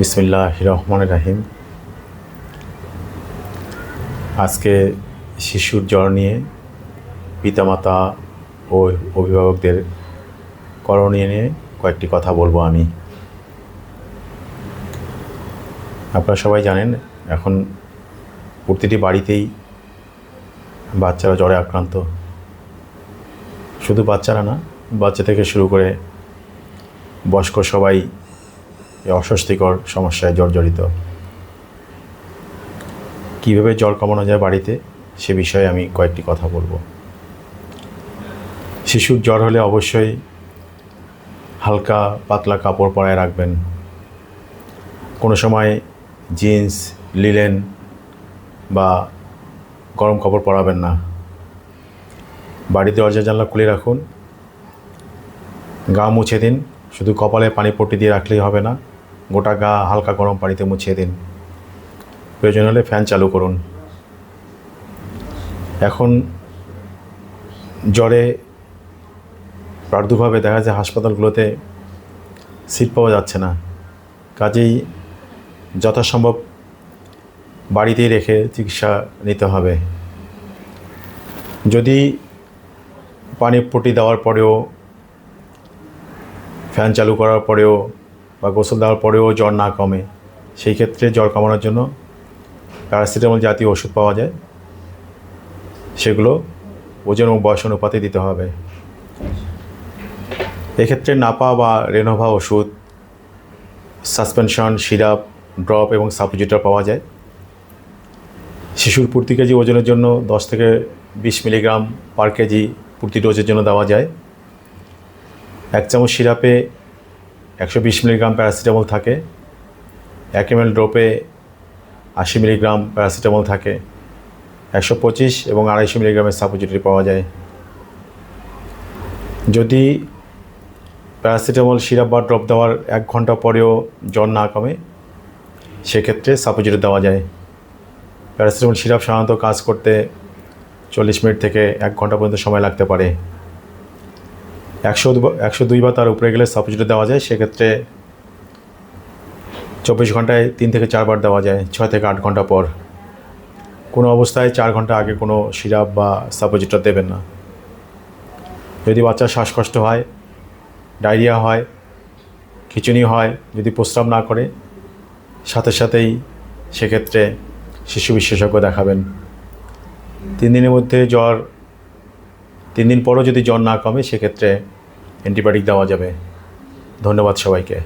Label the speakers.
Speaker 1: বিসমিল্লাহ রহমান রাহিম। আজকে শিশুর জ্বর নিয়ে পিতামাতা ও অভিভাবকদের করণীয় নিয়ে কয়েকটি কথা বলব আমি। আপনারা সবাই জানেন, এখন প্রতিটি বাড়িতেই বাচ্চারা জ্বরে আক্রান্ত। শুধু বাচ্চারা না, বাচ্চা থেকে শুরু করে বয়স্ক সবাই অস্বস্তিকর সমস্যায় জর্জরিত। কীভাবে জ্বর কমানো যায় বাড়িতে? সে বিষয়ে আমি কয়েকটি কথা বলব। শিশুর জ্বর হলে অবশ্যই হালকা পাতলা কাপড় পরায় রাখবেন। কোনো সময় জিন্স, লিলেন বা গরম কাপড় পরাবেন না। বাড়িতে দরজা, জানলা খুলে রাখুন। গা মুছে দিন। শুধু কপালে পানি পট্টি দিয়ে রাখলেই হবে না। গোটা গা হালকা গরম পানিতে মুছিয়ে দিন। প্রয়োজন হলে ফ্যান চালু করুন। এখন জ্বরে প্রাদুর্ভাবে দেখা যায় হাসপাতালগুলোতে সিট পাওয়া যাচ্ছে না। কাজেই যথাসম্ভব বাড়িতেই রেখে চিকিৎসা নিতে হবে। যদি পানি পটি দেওয়ার পরেও, ফ্যান চালু করার পরেও বা গোসল দেওয়ার পরেও জ্বর না কমে, সেই ক্ষেত্রে জ্বর কমানোর জন্য প্যারাসিটামল জাতীয় ওষুধ পাওয়া যায়। সেগুলো ওজন ও বয়স অনুপাতে দিতে হবে। এক্ষেত্রে নাপা বা রেনোভা ওষুধ, সাসপেনশন, সিরাপ, ড্রপ এবং সাপোজিটর পাওয়া যায়। শিশুর প্রতি কেজি ওজনের জন্য দশ থেকে বিশ মিলিগ্রাম পার কেজি প্রতি ডোজের জন্য দেওয়া যায়। এক চামচ সিরাপে একশো বিশ মিলিগ্রাম প্যারাসিটামল থাকে, এক এম এল ড্রপে আশি মিলিগ্রাম প্যারাসিটামল থাকে, একশো পঁচিশ এবং আড়াইশো মিলিগ্রামের সাপোজিটরি পাওয়া যায়। যদি প্যারাসিটামল সিরাপ বা ড্রপ দেওয়ার এক ঘণ্টা পরেও জ্বর না কমে, সেক্ষেত্রে সাপোজিটরি দেওয়া যায়। প্যারাসিটামল সিরাপ সাধারণত কাজ করতে চল্লিশ মিনিট থেকে এক ঘণ্টা পর্যন্ত সময় লাগতে পারে। একশো একশো দুই বা তার উপরে গেলে সাবজিটি দেওয়া যায়, সেক্ষেত্রে চব্বিশ ঘন্টায় তিন থেকে চারবার দেওয়া যায়, ছয় থেকে আট ঘণ্টা পর। কোনো অবস্থায় চার ঘণ্টা আগে কোনো সিরাপ বা সাপোজিটর দেবেন না। যদি বাচ্চার শ্বাসকষ্ট হয়, ডায়রিয়া হয়, খিচুনি হয়, যদি প্রস্রাব না করে, সাথে সাথেই সেক্ষেত্রে শিশু বিশেষজ্ঞ দেখাবেন। তিন দিনের মধ্যে জ্বর, তিন দিন পরও যদি জ্বর না কমে, সেক্ষেত্রে অ্যান্টিবায়োটিক দেওয়া যাবে। ধন্যবাদ সবাইকে।